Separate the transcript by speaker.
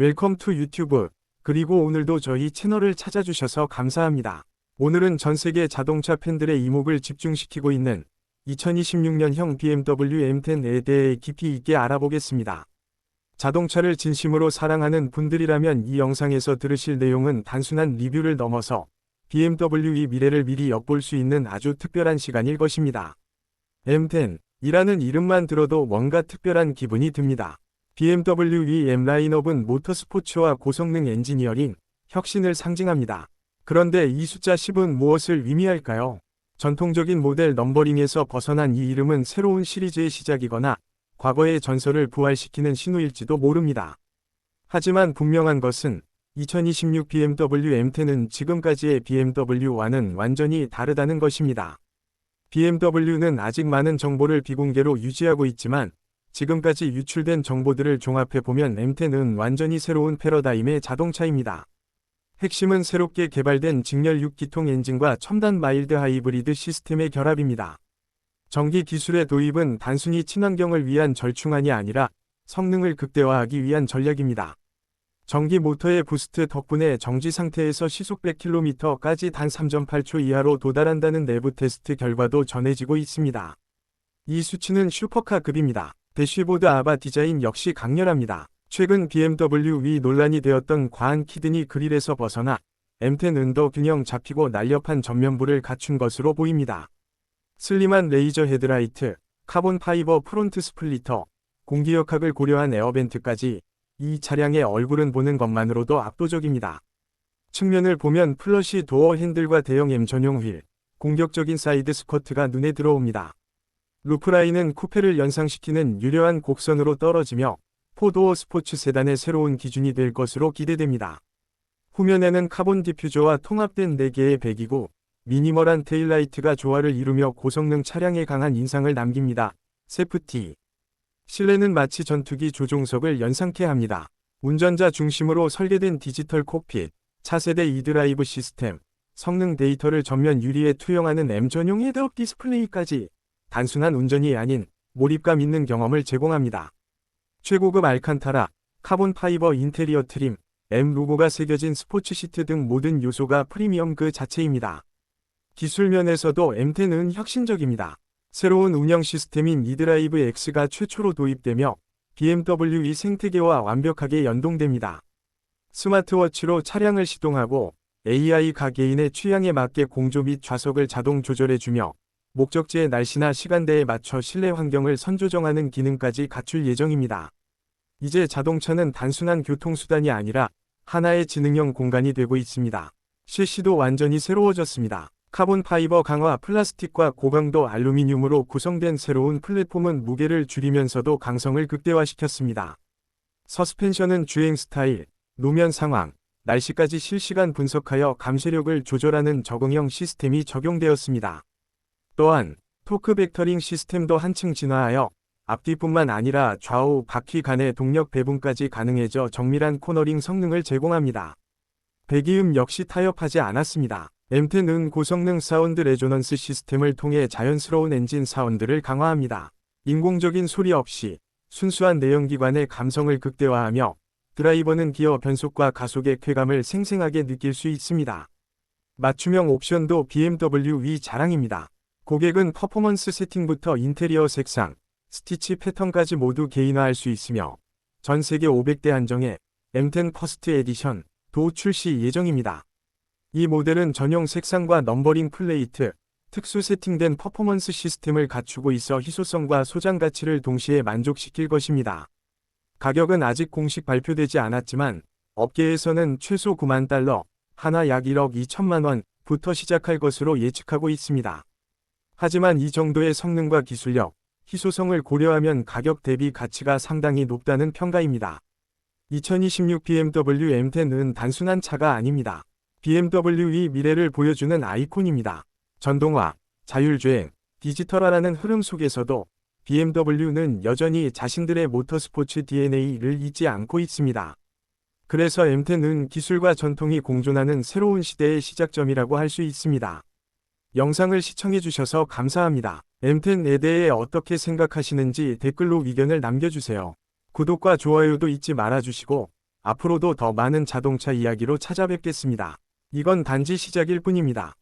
Speaker 1: 웰컴 투 유튜브. 그리고 오늘도 저희 채널을 찾아주셔서 감사합니다. 오늘은 전 세계 자동차 팬들의 이목을 집중시키고 있는 2026년형 BMW M10에 대해 깊이 있게 알아보겠습니다. 자동차를 진심으로 사랑하는 분들이라면 이 영상에서 들으실 내용은 단순한 리뷰를 넘어서 BMW의 미래를 미리 엿볼 수 있는 아주 특별한 시간일 것입니다. M10이라는 이름만 들어도 뭔가 특별한 기분이 듭니다. BMW의 M 라인업은 모터스포츠와 고성능 엔지니어링, 혁신을 상징합니다. 그런데 이 숫자 10은 무엇을 의미할까요? 전통적인 모델 넘버링에서 벗어난 이 이름은 새로운 시리즈의 시작이거나 과거의 전설을 부활시키는 신호일지도 모릅니다. 하지만 분명한 것은 2026 BMW M10은 지금까지의 BMW와는 완전히 다르다는 것입니다. BMW는 아직 많은 정보를 비공개로 유지하고 있지만 지금까지 유출된 정보들을 종합해보면 M10은 완전히 새로운 패러다임의 자동차입니다. 핵심은 새롭게 개발된 직렬 6기통 엔진과 첨단 마일드 하이브리드 시스템의 결합입니다. 전기 기술의 도입은 단순히 친환경을 위한 절충안이 아니라 성능을 극대화하기 위한 전략입니다. 전기 모터의 부스트 덕분에 정지 상태에서 시속 100km까지 단 3.8초 이하로 도달한다는 내부 테스트 결과도 전해지고 있습니다. 이 수치는 슈퍼카급입니다. 대쉬보드 아바 디자인 역시 강렬합니다. 최근 BMW 위 논란이 되었던 과한 키드니 그릴에서 벗어나 M10은 더 균형 잡히고 날렵한 전면부를 갖춘 것으로 보입니다. 슬림한 레이저 헤드라이트, 카본 파이버 프론트 스플리터, 공기역학을 고려한 에어벤트까지 이 차량의 얼굴은 보는 것만으로도 압도적입니다. 측면을 보면 플러시 도어 핸들과 대형 M 전용 휠, 공격적인 사이드 스쿼트가 눈에 들어옵니다. 루프라인은 쿠페를 연상시키는 유려한 곡선으로 떨어지며 포도어 스포츠 세단의 새로운 기준이 될 것으로 기대됩니다. 후면에는 카본 디퓨저와 통합된 4개의 배기구, 미니멀한 테일라이트가 조화를 이루며 고성능 차량에 강한 인상을 남깁니다. 세프티 실내는 마치 전투기 조종석을 연상케 합니다. 운전자 중심으로 설계된 디지털 콕핏, 차세대 이드라이브 시스템, 성능 데이터를 전면 유리에 투영하는 M 전용 헤드업 디스플레이까지 단순한 운전이 아닌 몰입감 있는 경험을 제공합니다. 최고급 알칸타라, 카본 파이버 인테리어 트림, M 로고가 새겨진 스포츠 시트 등 모든 요소가 프리미엄 그 자체입니다. 기술면에서도 M10은 혁신적입니다. 새로운 운영 시스템인 이드라이브 X가 최초로 도입되며 BMW의 생태계와 완벽하게 연동됩니다. 스마트워치로 차량을 시동하고 AI가 개인의 취향에 맞게 공조 및 좌석을 자동 조절해주며 목적지의 날씨나 시간대에 맞춰 실내 환경을 선조정하는 기능까지 갖출 예정입니다. 이제 자동차는 단순한 교통수단이 아니라 하나의 지능형 공간이 되고 있습니다. 실시도 완전히 새로워졌습니다. 카본 파이버 강화 플라스틱과 고강도 알루미늄으로 구성된 새로운 플랫폼은 무게를 줄이면서도 강성을 극대화시켰습니다. 서스펜션은 주행 스타일, 노면 상황, 날씨까지 실시간 분석하여 감시력을 조절하는 적응형 시스템이 적용되었습니다. 또한 토크 벡터링 시스템도 한층 진화하여 앞뒤뿐만 아니라 좌우 바퀴 간의 동력 배분까지 가능해져 정밀한 코너링 성능을 제공합니다. 배기음 역시 타협하지 않았습니다. M10은 고성능 사운드 레조넌스 시스템을 통해 자연스러운 엔진 사운드를 강화합니다. 인공적인 소리 없이 순수한 내연기관의 감성을 극대화하며 드라이버는 기어 변속과 가속의 쾌감을 생생하게 느낄 수 있습니다. 맞춤형 옵션도 BMW 자랑입니다. 고객은 퍼포먼스 세팅부터 인테리어 색상, 스티치 패턴까지 모두 개인화할 수 있으며 전 세계 500대 한정에 M10 퍼스트 에디션 도 출시 예정입니다. 이 모델은 전용 색상과 넘버링 플레이트, 특수 세팅된 퍼포먼스 시스템을 갖추고 있어 희소성과 소장 가치를 동시에 만족시킬 것입니다. 가격은 아직 공식 발표되지 않았지만 업계에서는 최소 9만 달러, 하나 약 1억 2천만 원부터 시작할 것으로 예측하고 있습니다. 하지만 이 정도의 성능과 기술력, 희소성을 고려하면 가격 대비 가치가 상당히 높다는 평가입니다. 2026 BMW M10은 단순한 차가 아닙니다. BMW의 미래를 보여주는 아이콘입니다. 전동화, 자율주행, 디지털화라는 흐름 속에서도 BMW는 여전히 자신들의 모터스포츠 DNA를 잊지 않고 있습니다. 그래서 M10은 기술과 전통이 공존하는 새로운 시대의 시작점이라고 할 수 있습니다. 영상을 시청해주셔서 감사합니다. M10에 대해 어떻게 생각하시는지 댓글로 의견을 남겨주세요. 구독과 좋아요도 잊지 말아주시고 앞으로도 더 많은 자동차 이야기로 찾아뵙겠습니다. 이건 단지 시작일 뿐입니다.